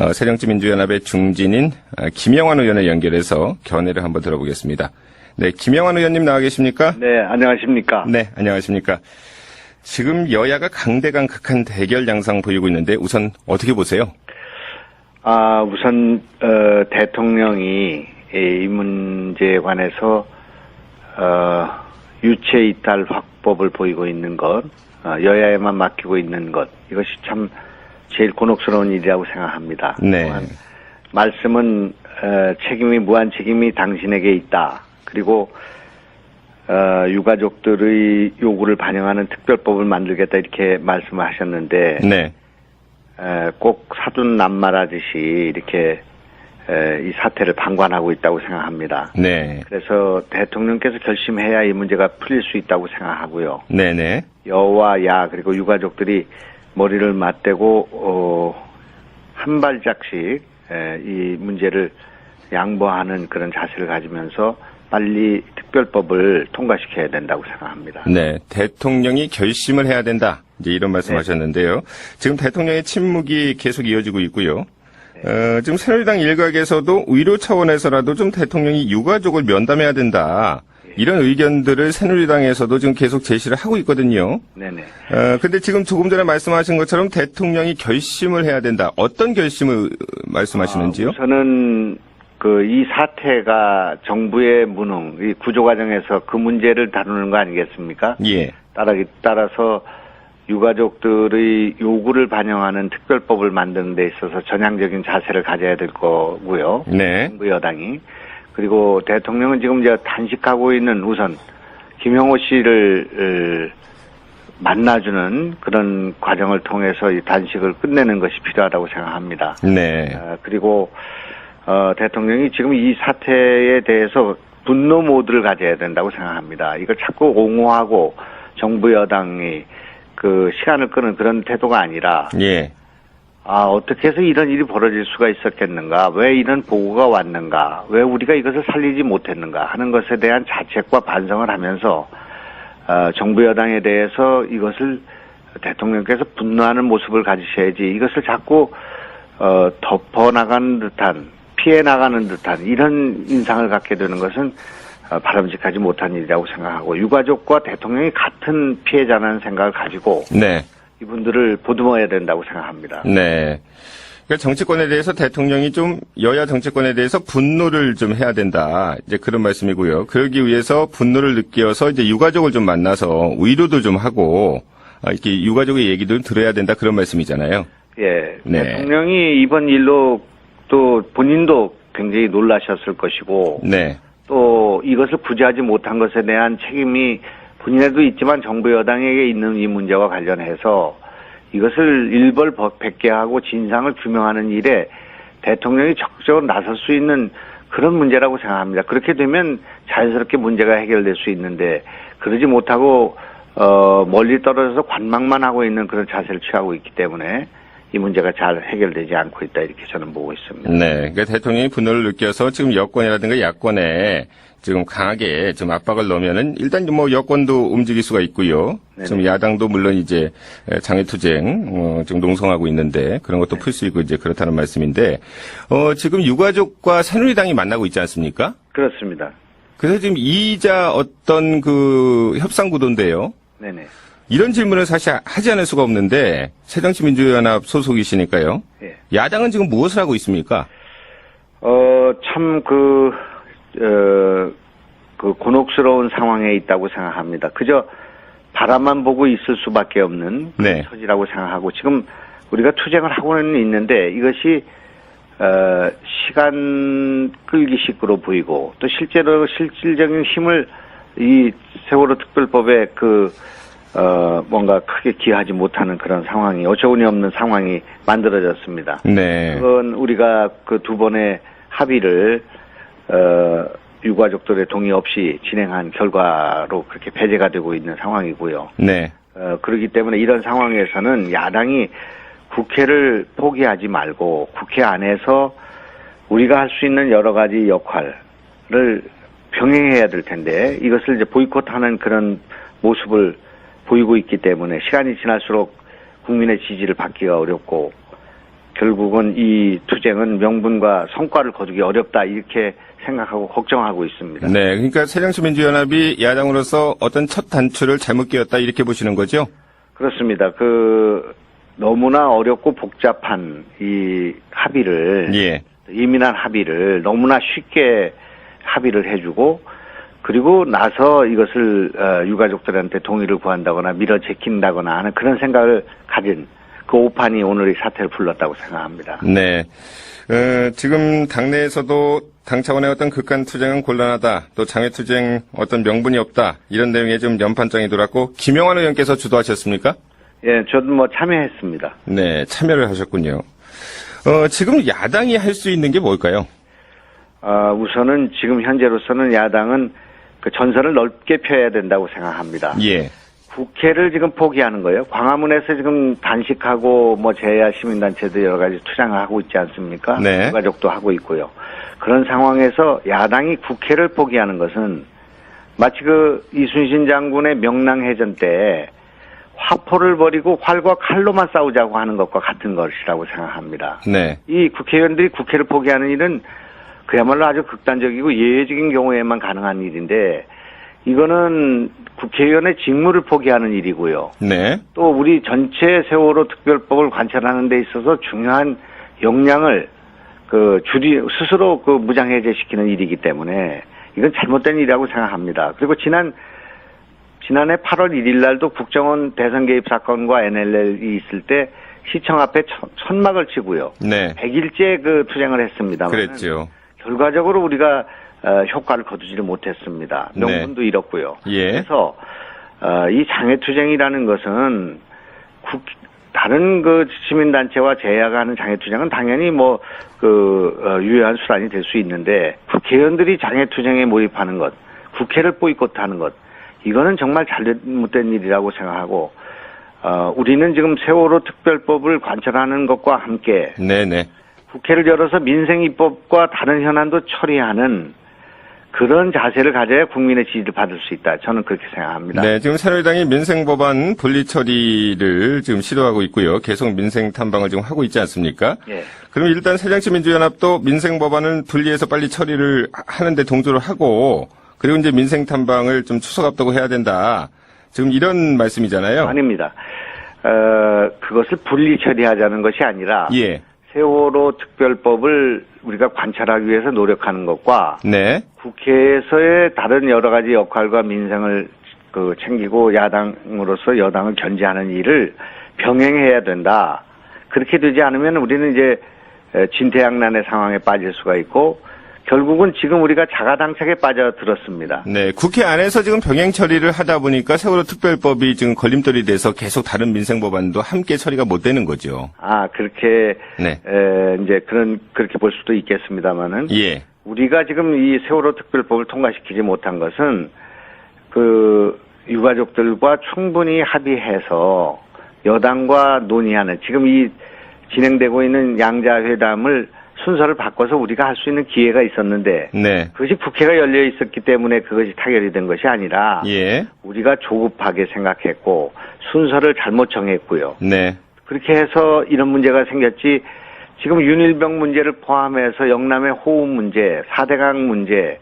어, 새정치민주연합의 중진인 아, 김영환 의원을 연결해서 견해를 한번 들어보겠습니다. 네, 김영환 의원님 나와 계십니까? 네, 안녕하십니까. 네, 안녕하십니까. 지금 여야가 강대강 극한 대결 양상 보이고 있는데 우선 어떻게 보세요? 아, 우선, 어, 대통령이 이 문제에 관해서, 어, 유체 이탈 확법을 보이고 있는 것, 어, 여야에만 맡기고 있는 것, 이것이 참 제일 곤혹스러운 일이라고 생각합니다. 네. 말씀은, 어, 책임이, 무한 책임이 당신에게 있다. 그리고, 어, 유가족들의 요구를 반영하는 특별법을 만들겠다 이렇게 말씀을 하셨는데, 네, 에, 꼭 사돈 남말하듯이 이렇게 에, 이 사태를 방관하고 있다고 생각합니다. 네, 그래서 대통령께서 결심해야 이 문제가 풀릴 수 있다고 생각하고요. 네, 네, 여와 야 그리고 유가족들이 머리를 맞대고 어, 한 발짝씩 에, 이 문제를 양보하는 그런 자세를 가지면서 빨리 특별법을 통과시켜야 된다고 생각합니다. 네. 대통령이 결심을 해야 된다. 이제 이런 말씀하셨는데요. 지금 대통령의 침묵이 계속 이어지고 있고요. 어, 지금 새누리당 일각에서도 의료 차원에서라도 좀 대통령이 유가족을 면담해야 된다. 이런 의견들을 새누리당에서도 지금 계속 제시를 하고 있거든요. 네네. 어, 근데 지금 조금 전에 말씀하신 것처럼 대통령이 결심을 해야 된다. 어떤 결심을 말씀하시는지요? 아, 우선은 그 이 사태가 정부의 무능, 이 구조 과정에서 그 문제를 다루는 거 아니겠습니까? 예. 따라 따라서 유가족들의 요구를 반영하는 특별법을 만드는 데 있어서 전향적인 자세를 가져야 될 거고요. 네. 정부 여당이 그리고 대통령은 지금 이제 단식하고 있는 우선 김영호 씨를 어, 만나주는 그런 과정을 통해서 이 단식을 끝내는 것이 필요하다고 생각합니다. 네. 어, 그리고 어, 대통령이 지금 이 사태에 대해서 분노 모드를 가져야 된다고 생각합니다. 이걸 자꾸 옹호하고 정부 여당이 그 시간을 끄는 그런 태도가 아니라 예. 아 어떻게 해서 이런 일이 벌어질 수가 있었겠는가? 왜 이런 보고가 왔는가? 왜 우리가 이것을 살리지 못했는가? 하는 것에 대한 자책과 반성을 하면서 어, 정부 여당에 대해서 이것을 대통령께서 분노하는 모습을 가지셔야지 이것을 자꾸 어, 덮어나가는 듯한 피해 나가는 듯한 이런 인상을 갖게 되는 것은 어, 바람직하지 못한 일이라고 생각하고 유가족과 대통령이 같은 피해자라는 생각을 가지고 네. 이분들을 보듬어야 된다고 생각합니다. 네. 그러니까 정치권에 대해서 대통령이 좀 여야 정치권에 대해서 분노를 좀 해야 된다. 이제 그런 말씀이고요. 그러기 위해서 분노를 느껴서 이제 유가족을 좀 만나서 위로도 좀 하고 아, 이렇게 유가족의 얘기도 들어야 된다 그런 말씀이잖아요. 예. 네. 대통령이 이번 일로 또 본인도 굉장히 놀라셨을 것이고 네. 또 이것을 구제하지 못한 것에 대한 책임이 본인에도 있지만 정부 여당에게 있는 이 문제와 관련해서 이것을 일벌백계 하고 진상을 규명하는 일에 대통령이 적극적으로 나설 수 있는 그런 문제라고 생각합니다. 그렇게 되면 자연스럽게 문제가 해결될 수 있는데 그러지 못하고 어 멀리 떨어져서 관망만 하고 있는 그런 자세를 취하고 있기 때문에 이 문제가 잘 해결되지 않고 있다 이렇게 저는 보고 있습니다. 네. 그러니까 대통령이 분노를 느껴서 지금 여권이라든가 야권에 지금 강하게 좀 압박을 넣으면은 일단 뭐 여권도 움직일 수가 있고요. 네네. 지금 야당도 물론 이제 장애투쟁 어, 지금 농성하고 있는데 그런 것도 풀 수 있고 이제 그렇다는 말씀인데 어, 지금 유가족과 새누리당이 만나고 있지 않습니까? 그렇습니다. 그래서 지금 이자 어떤 그 협상 구도인데요. 네네. 이런 질문을 사실 하지 않을 수가 없는데 새정치민주연합 소속이시니까요. 예. 야당은 지금 무엇을 하고 있습니까? 어, 참, 그, 어, 그 곤혹스러운 상황에 있다고 생각합니다. 그저 바람만 보고 있을 수밖에 없는 그런 네. 처지라고 생각하고 지금 우리가 투쟁을 하고는 있는데 이것이 어, 시간 끌기식으로 보이고 또 실제로 실질적인 힘을 이 세월호 특별법에 그 어, 뭔가 크게 기여하지 못하는 그런 상황이 어처구니 없는 상황이 만들어졌습니다. 네. 그건 우리가 그 두 번의 합의를 어, 유가족들의 동의 없이 진행한 결과로 그렇게 배제가 되고 있는 상황이고요. 네. 어, 그렇기 때문에 이런 상황에서는 야당이 국회를 포기하지 말고 국회 안에서 우리가 할 수 있는 여러 가지 역할을 병행해야 될 텐데 이것을 이제 보이콧하는 그런 모습을 보이고 있기 때문에 시간이 지날수록 국민의 지지를 받기가 어렵고 결국은 이 투쟁은 명분과 성과를 거두기 어렵다 이렇게 생각하고 걱정하고 있습니다. 네, 그러니까 새정치민주연합이 야당으로서 어떤 첫 단추를 잘못 끼웠다 이렇게 보시는 거죠? 그렇습니다. 그 너무나 어렵고 복잡한 이 합의를 예. 예민한 합의를 너무나 쉽게 합의를 해주고 그리고 나서 이것을 어, 유가족들한테 동의를 구한다거나 밀어 제낀다거나 하는 그런 생각을 가진 그 오판이 오늘 이 사태를 불렀다고 생각합니다. 네. 어, 지금 당내에서도 당 차원의 어떤 극한 투쟁은 곤란하다. 또 장외 투쟁 어떤 명분이 없다. 이런 내용에 좀 연판장이 돌았고 김영환 의원께서 주도하셨습니까? 예, 저도 뭐 참여했습니다. 네, 참여를 하셨군요. 어, 지금 야당이 할 수 있는 게 뭘까요? 어, 우선은 지금 현재로서는 야당은 그 전선을 넓게 펴야 된다고 생각합니다. 예. 국회를 지금 포기하는 거예요. 광화문에서 지금 단식하고 뭐 제야 시민단체도 여러 가지 투쟁을 하고 있지 않습니까? 네. 가족도 하고 있고요. 그런 상황에서 야당이 국회를 포기하는 것은 마치 그 이순신 장군의 명랑해전 때 화포를 버리고 활과 칼로만 싸우자고 하는 것과 같은 것이라고 생각합니다. 네. 이 국회의원들이 국회를 포기하는 일은 그야말로 아주 극단적이고 예외적인 경우에만 가능한 일인데 이거는 국회의원의 직무를 포기하는 일이고요. 네. 또 우리 전체 세월호 특별법을 관찰하는 데 있어서 중요한 역량을 그 줄이 스스로 그 무장해제시키는 일이기 때문에 이건 잘못된 일이라고 생각합니다. 그리고 지난 지난해 8월 1일 날도 국정원 대선 개입 사건과 NLL이 있을 때 시청 앞에 천- 천막을 치고요. 네. 100일째 그 투쟁을 했습니다. 그랬죠. 결과적으로 우리가 어, 효과를 거두지를 못했습니다. 네. 명분도 잃었고요. 예. 그래서 어, 이 장애투쟁이라는 것은 국, 다른 그 시민단체와 제야가 하는 장애투쟁은 당연히 뭐, 그, 어, 유효한 수단이 될 수 있는데, 국회의원들이 장애투쟁에 몰입하는 것, 국회를 보이콧하는 것, 이거는 정말 잘못된 일이라고 생각하고, 어, 우리는 지금 세월호 특별법을 관철하는 것과 함께 네네. 국회를 열어서 민생 입법과 다른 현안도 처리하는 그런 자세를 가져야 국민의 지지를 받을 수 있다. 저는 그렇게 생각합니다. 네, 지금 새누리당이 민생 법안 분리 처리를 지금 시도하고 있고요. 계속 민생 탐방을 지금 하고 있지 않습니까? 예. 그럼 일단 새정치민주연합도 민생 법안을 분리해서 빨리 처리를 하- 하는데 동조를 하고 그리고 이제 민생 탐방을 좀 추석 앞두고 해야 된다. 지금 이런 말씀이잖아요. 아닙니다. 어, 그것을 분리 처리하자는 것이 아니라 예. 세월호 특별법을 우리가 관찰하기 위해서 노력하는 것과 네. 국회에서의 다른 여러 가지 역할과 민생을 그 챙기고 야당으로서 여당을 견제하는 일을 병행해야 된다. 그렇게 되지 않으면 우리는 이제 에, 진퇴양난의 상황에 빠질 수가 있고 결국은 지금 우리가 자가당착에 빠져들었습니다. 네. 국회 안에서 지금 병행 처리를 하다 보니까 세월호 특별법이 지금 걸림돌이 돼서 계속 다른 민생 법안도 함께 처리가 못 되는 거죠. 아 그렇게 네. 에, 이제 그런 그렇게 볼 수도 있겠습니다만은 예. 우리가 지금 이 세월호 특별법을 통과시키지 못한 것은 그 유가족들과 충분히 합의해서 여당과 논의하는 지금 이 진행되고 있는 양자 회담을 순서를 바꿔서 우리가 할 수 있는 기회가 있었는데 네. 그것이 국회가 열려 있었기 때문에 그것이 타결이 된 것이 아니라 예. 우리가 조급하게 생각했고 순서를 잘못 정했고요. 네. 그렇게 해서 이런 문제가 생겼지 지금 윤일병 문제를 포함해서 영남의 호우 문제, 사대강 문제,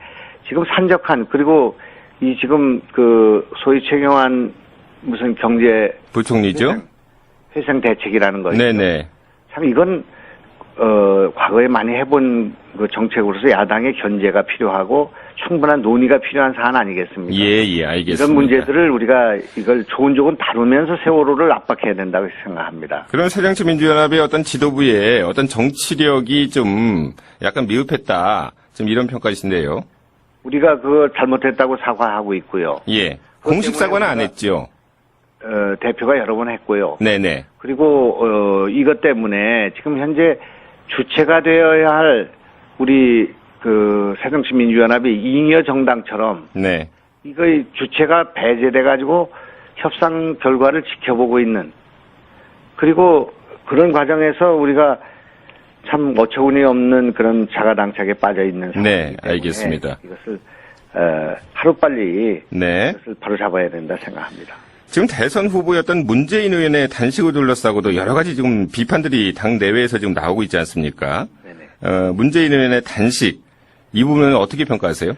지금 산적한 그리고 이 지금 그 소위 최경환 무슨 경제 부총리죠? 회생 대책이라는 것이 네네. 참 이건 어 과거에 많이 해본 그 정책으로서 야당의 견제가 필요하고 충분한 논의가 필요한 사안 아니겠습니까? 예, 예, 알겠습니다. 이런 문제들을 우리가 이걸 좋은 쪽은 다루면서 세월호를 압박해야 된다고 생각합니다. 그런 새정치 민주연합의 어떤 지도부의 어떤 정치력이 좀 약간 미흡했다. 좀 이런 평가이신데요. 우리가 그거 잘못했다고 사과하고 있고요. 예. 공식 사과는 안 했죠. 어, 대표가 여러 번 했고요. 네네. 그리고 어, 이것 때문에 지금 현재 주체가 되어야 할 우리 그 새정치민주연합이 잉여 정당처럼 네. 이거의 주체가 배제돼 가지고 협상 결과를 지켜보고 있는 그리고 그런 과정에서 우리가 참 어처구니 없는 그런 자가당착에 빠져 있는 상황이기 네, 알겠습니다. 이것을 어, 하루 빨리 네. 이것을 바로 잡아야 된다 생각합니다. 지금 대선 후보였던 문재인 의원의 단식을 둘러싸고도 여러 가지 지금 비판들이 당 내외에서 지금 나오고 있지 않습니까? 네네. 어, 문재인 의원의 단식 이 부분은 어떻게 평가하세요?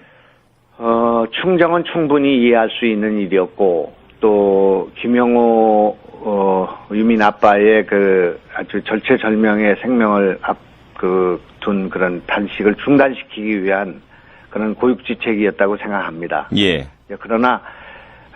어, 충정은 충분히 이해할 수 있는 일이었고, 또, 김영호, 어, 유민 아빠의 그 아주 절체절명의 생명을 앞, 그, 둔 그런 단식을 중단시키기 위한 그런 고육지책이었다고 생각합니다. 예. 예, 그러나, 에,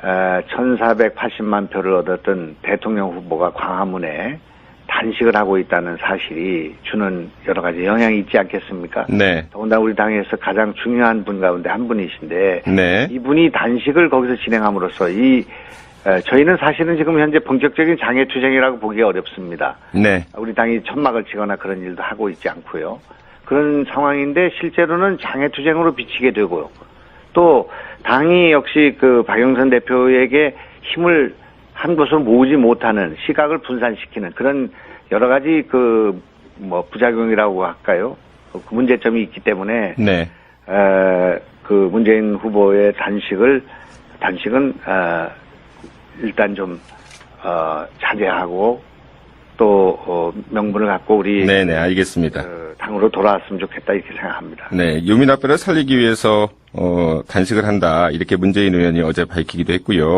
1480만 표를 얻었던 대통령 후보가 광화문에 단식을 하고 있다는 사실이 주는 여러 가지 영향이 있지 않겠습니까? 네. 더군다나 우리 당에서 가장 중요한 분 가운데 한 분이신데 네. 이분이 단식을 거기서 진행함으로써 이 에, 저희는 사실은 지금 현재 본격적인 장애 투쟁이라고 보기 어렵습니다. 네. 우리 당이 천막을 치거나 그런 일도 하고 있지 않고요. 그런 상황인데 실제로는 장애 투쟁으로 비치게 되고요. 또 당이 역시 그 박영선 대표에게 힘을 한 곳으로 모으지 못하는 시각을 분산시키는 그런 여러 가지 그 뭐 부작용이라고 할까요? 그 문제점이 있기 때문에 네. 에, 그 문재인 후보의 단식을 단식은 어, 일단 좀 어, 자제하고 또 어, 명분을 갖고 우리 네네, 알겠습니다. 그 당으로 돌아왔으면 좋겠다 이렇게 생각합니다. 네, 유민 아빠를 살리기 위해서 어, 단식을 한다 이렇게 문재인 의원이 어제 밝히기도 했고요.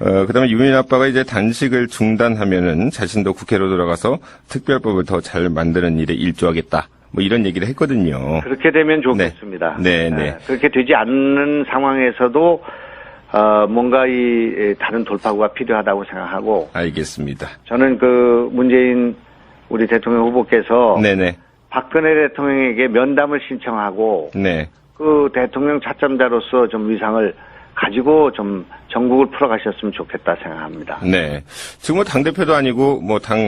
어, 그다음에 유민 아빠가 이제 단식을 중단하면은 자신도 국회로 돌아가서 특별법을 더 잘 만드는 일에 일조하겠다. 뭐 이런 얘기를 했거든요. 그렇게 되면 좋겠습니다. 네, 네. 에, 그렇게 되지 않는 상황에서도 어, 뭔가 이 에, 다른 돌파구가 필요하다고 생각하고 알겠습니다. 저는 그 문재인 우리 대통령 후보께서 네네, 박근혜 대통령에게 면담을 신청하고 네, 그 대통령 차점자로서 좀 위상을 가지고 좀 전국을 풀어가셨으면 좋겠다 생각합니다. 네. 지금 뭐 당 대표도 아니고 뭐당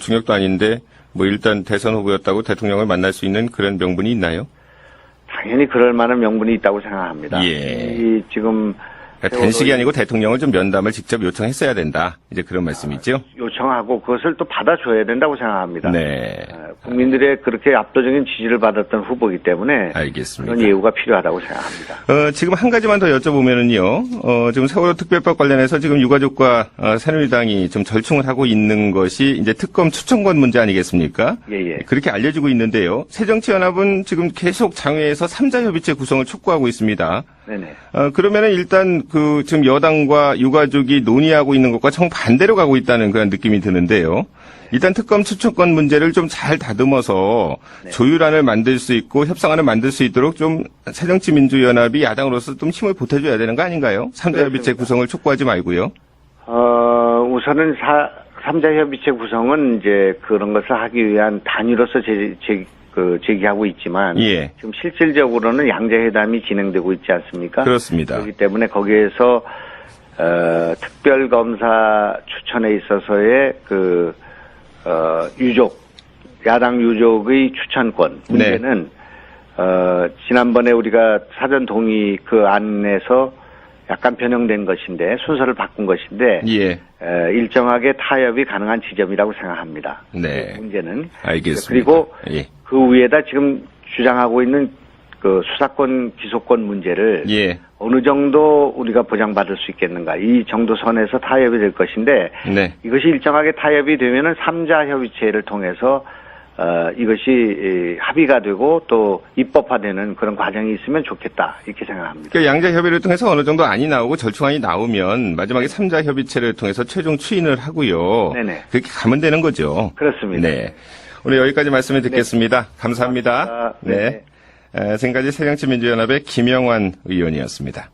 중역도 아닌데 뭐 일단 대선 후보였다고 대통령을 만날 수 있는 그런 명분이 있나요? 당연히 그럴 만한 명분이 있다고 생각합니다. 예. 이 지금 그러니까 단식이 아니고 대통령을 좀 면담을 직접 요청했어야 된다. 이제 그런 말씀이죠? 요청하고 그것을 또 받아줘야 된다고 생각합니다. 네. 어, 국민들의 그렇게 압도적인 지지를 받았던 후보이기 때문에 알겠습니다. 그런 예우가 필요하다고 생각합니다. 어, 지금 한 가지만 더 여쭤보면은요, 어, 지금 세월호 특별법 관련해서 지금 유가족과 어, 새누리당이 좀 절충을 하고 있는 것이 이제 특검 추천권 문제 아니겠습니까? 예, 예. 그렇게 알려지고 있는데요. 새정치연합은 지금 계속 장외에서 삼자협의체 구성을 촉구하고 있습니다. 네네. 어, 그러면은 일단 그 지금 여당과 유가족이 논의하고 있는 것과 정반대로 가고 있다는 그런 느낌이 드는데요. 일단 특검 추천권 문제를 좀 잘 다듬어서 네. 조율안을 만들 수 있고 협상안을 만들 수 있도록 좀 새정치민주연합이 야당으로서 좀 힘을 보태줘야 되는 거 아닌가요? 삼자협의체. 구성을 촉구하지 말고요. 어, 우선은 사, 삼자협의체 구성은 이제 그런 것을 하기 위한 단위로서 제, 제, 그, 제기하고 있지만. 예. 지금 실질적으로는 양자회담이 진행되고 있지 않습니까? 그렇습니다. 그렇기 때문에 거기에서, 어, 특별검사 추천에 있어서의 그, 어, 유족, 야당 유족의 추천권 네. 문제는, 어, 지난번에 우리가 사전 동의 그 안에서 약간 변형된 것인데, 순서를 바꾼 것인데, 예. 에, 일정하게 타협이 가능한 지점이라고 생각합니다. 네. 문제는 알겠습니다. 그리고 예. 그 위에다 지금 주장하고 있는 그 수사권 기소권 문제를 예. 어느 정도 우리가 보장받을 수 있겠는가 이 정도 선에서 타협이 될 것인데 네. 이것이 일정하게 타협이 되면은 삼자 협의체를 통해서 어, 이것이 이, 합의가 되고 또 입법화되는 그런 과정이 있으면 좋겠다 이렇게 생각합니다. 그러니까 양자 협의를 통해서 어느 정도 안이 나오고 절충안이 나오면 마지막에 삼자 협의체를 통해서 최종 추인을 하고요. 네네. 그렇게 가면 되는 거죠. 그렇습니다. 네. 오늘 여기까지 말씀을 듣겠습니다. 감사합니다. 고맙습니다. 네. 네. 에, 지금까지 새정치민주연합의 김영환 의원이었습니다.